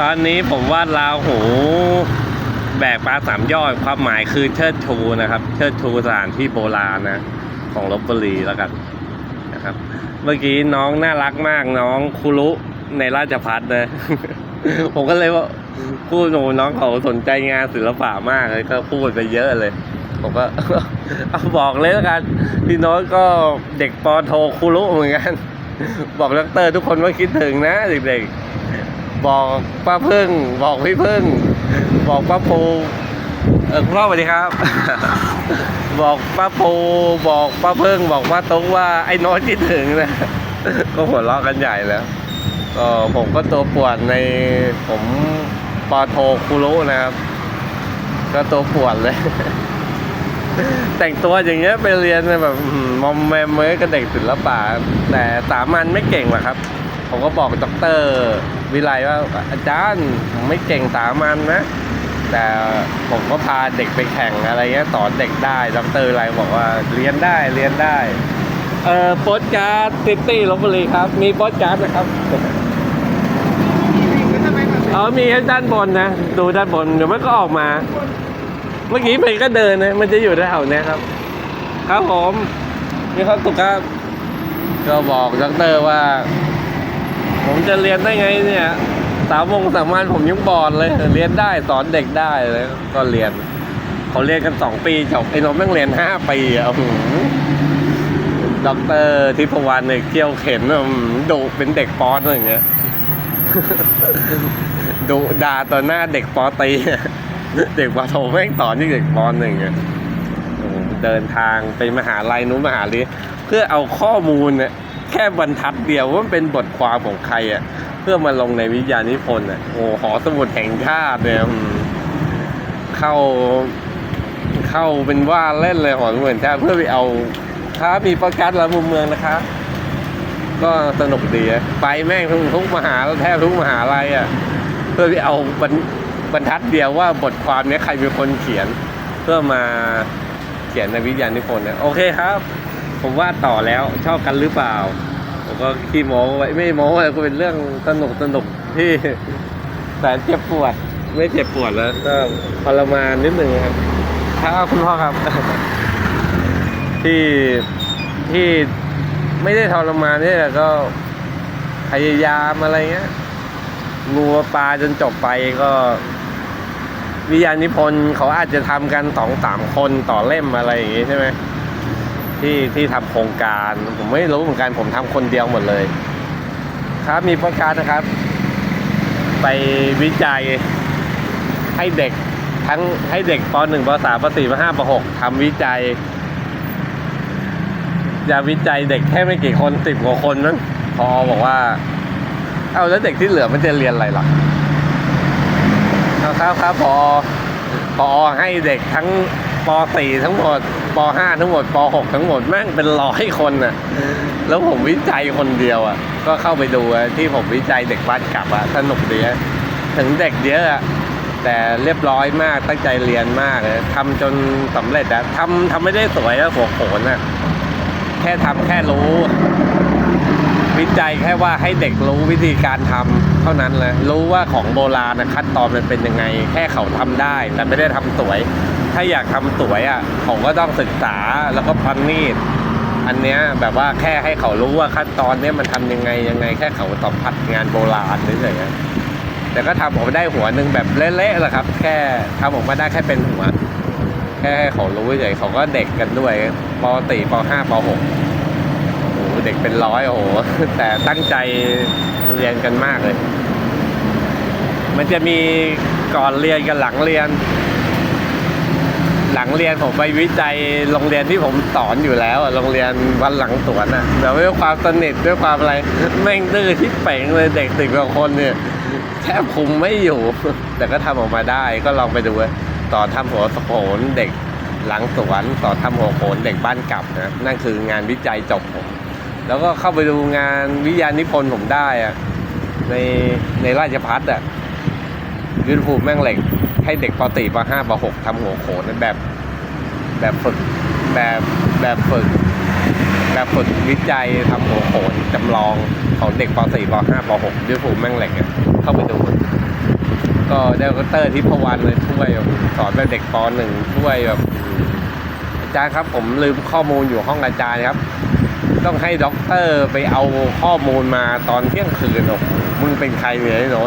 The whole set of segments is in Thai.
ตอนนี้ผมวาดลาหูแบกปลาสามยอดความหมายคือเชิดชูนะครับ เชิดชูสถานที่โบราณนะ ของลบบุรีแล้วกันนะครับ เมื่อกี้น้องน่ารักมากน้องคุรุในราชพัฒนะผมก็เลยว่าพูดโอ้น้องเขาสนใจงานศิลปะมากเลยก็พูดไปเยอะเลย ผมก็เอาบอกเลยแล้วกันพี่น้ตก็เด็กปอโทคุรุเหมือนกัน บอกดอกเตอร์ทุกคนว่าคิดถึงนะเด็กๆ บอกป้าพึ่ง บอกพี่พึ่ง บอกป้าปูเออคุณพ่อสวัสดีครับ บอกป้าปูบอกป้าพึ่ง บอกป้าตุ๊กว่าไอ้โน้ตคิดถึงนะก็หัวเราะกันใหญ่แล้วก็ผมก็ตัวปวดในผมปอโทคุรุนะครับ ก็ตัวปวดเลย แต่งตัวอย่างเงี้ยไปเรียนแบบมอมแมมเมยกับเด็กศิลปะแต่สามัญไม่เก่งหรอกครับ ผมก็บอกด็อกเตอร์วิไลว่าอาจารย์ผมไม่เก่งสามัญนะ แต่ผมก็พาเด็กไปแข่งอะไรเงี้ยสอนเด็กได้ด็อกเตอร์วิไลบอกว่าเรียนได้เรียนได้ เอ่อโปสการ์ดซิตี้ลบบุรีครับ มีโปสการ์ดนะครับอ๋อมีแค่ด้านบนนะ ดูด้านบนเดี๋ยวมันก็ออกมา เมื่อกี้มันก็เดินนะ มันจะอยู่แถวๆเนี้ยครับ ครับผมมีความสุขครับก็บอกดอกเตอร์ว่า ผมจะเรียนได้ไงเนี่ยสามวงสามวันผมยังบอดเลย เรียนได้สอนเด็กได้เลยก็เรียนเขาเรียนกันสองปีจบไอ้นมแม่งเรียนห้าปีอะด็อกเตอร์ทิพวรรณเนี่ยเกี่ยวเข็นดุเป็นเด็กปอนอะไรอย่างเงี้ยดุด่าต่อหน้าเด็กปอตีเด็กปอโทแม่งต่อนี่เด็กปอหนึ่งเดินทางไปมหาลัยนู้นมหาลัยเพื่อเอาข้อมูลเนี่ย แค่บรรทัดเดียวว่ามันเป็นบทความของใครอะ เพื่อมาลงในวิทยานิพนธ์อะโอ้หอสมุดแห่งชาติเนี่ยเข้าเข้าเป็นว่าเล่นเลยหอสมุดแห่งชาติเพื่อไปเอาถ้ามีประกาศแล้วมุมเมืองนะคะ ก็สนุกดีไปแม่งทุกทุกมหาแทบทุกมหาลัยอะเพื่อไปเอาบรรบรรทัดเดียวว่าบทความนี้ใครเป็นคนเขียน เพื่อมาเขียนในวิทยานิพนธ์เนี่ยโอเคครับ ผมว่าต่อแล้วชอบกันหรือเปล่าผมก็ขี้โม้ไว้ไม่โม้เลยก็เป็นเรื่องสนุกสนุกที่แสนเจ็บปวด ไม่เจ็บปวดแล้วก็ทรมานนิดหนึ่งครับครับคุณพ่อครับ ที่ที่ไม่ได้ทรมานเนี่ยแต่ก็พยายามอะไรเงี้ยงูปลาจนจบไปก็ วิทยานิพนธ์เขาอาจจะทำกันสองสามคนต่อเล่มอะไรอย่างงี้ใช่ไหม ที่ที่ทำโครงการ ผมไม่รู้เหมือนกันผมทำคนเดียวหมดเลย ครับมีประกาศนะครับ ไปวิจัยให้เด็กทั้งให้เด็กป .1 ป .3 ป .4 ป .5 ป .6 ทำวิจัยจะวิจัยเด็กแค่ไม่กี่คนสิบกว่าคนนั้นพอบอกว่า เอาแล้วเด็กที่เหลือมันจะเรียนอะไรล่ะเอาครับครับพอพอให้เด็กทั้งป .4 ทั้งหมด ป .5 ทั้งหมดป .6 ทั้งหมดแม่งเป็นร้อยคนน่ะ แล้วผมวิจัยคนเดียวอะ ก็เข้าไปดูอะที่ผมวิจัยเด็กบ้านกลับอะสนุกดีอะถึงเด็กเยอะอะแต่เรียบร้อยมากตั้งใจเรียนมากเลยทำจนสำเร็จอะทำทำไม่ได้สวยแล้วหัวโขนอะแค่ทำแค่รู้ วิจัยแค่ว่าให้เด็กรู้วิธีการทำเท่านั้นเลยรู้ว่าของโบราณนะขั้นตอนมันเป็นยังไง แค่เขาทำได้ แต่ไม่ได้ทำสวย ถ้าอยากทำสวยอะเขาก็ต้องศึกษาแล้วก็พันนีดอันเนี้ยแบบว่าแค่ให้เขารู้ว่าขั้นตอนเนี้ยมันทำยังไงยังไง แค่เขาสัมผัสงานโบราณเฉยแต่ก็ทำออกมาได้หัวหนึ่งแบบเละๆแหละครับ แค่ทำออกมาได้แค่เป็นหัวแค่ให้เขารู้เฉยเขาก็เด็กกันด้วยปตีปห้าปหกโอ้เด็กเป็นร้อยโอ้โหแต่ตั้งใจเรียนกันมากเลย มันจะมีก่อนเรียนกับหลังเรียน หลังเรียนผมไปวิจัยโรงเรียนที่ผมสอนอยู่แล้วโรงเรียนวันหลังสวนอะแต่ด้วยความสนิทด้วยความอะไรแม่งดื้อที่เป่งเลยเด็กสิบกว่าคนเนี่ยแทบคุมไม่อยู่ แต่ก็ทำออกมาได้ก็ลองไปดูอะสอนทำหัวโขนเด็กหลังสวนสอนทำหัวโขนเด็กบ้านกลับนะนั่นคืองานวิจัยจบผมแล้วก็เข้าไปดูงานวิทยานิพนธ์ผมได้อะในในราชพัฒอะยูนิฟูแม่งเหล็ก ให้เด็กปตีปห้าปหกทำหัวโขนแบบ แบบฝึกแบบแบบฝึก แบบฝึกวิจัยทำหัวโขนจำลองของเด็กปสี่ปห้าปหกยูนิฟูแม่งเหล็กเข้าไปดู ก็ได้ดรทิพวรรณเลยช่วยสอนแบบเด็กปหนึ่งช่วยแบบอาจารย์ครับผมลืมข้อมูลอยู่ห้องอาจารย์ครับ ต้องให้ด็อกเตอร์ไปเอาข้อมูลมาตอนเที่ยงคืนโอ้โหมึงเป็นใครเนี่ยไอ้โน้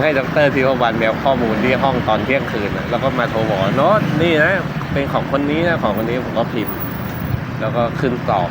ให้ด็อกเตอร์ทิพวรรณไปเอาข้อมูลที่ห้องตอนเที่ยงคืนนะแล้วก็มาโทรบอกว่าโน้ตนี่นะเป็นของคนนี้นะของคนนี้ผมก็พิมพ์ แล้วก็ขึ้นตอบ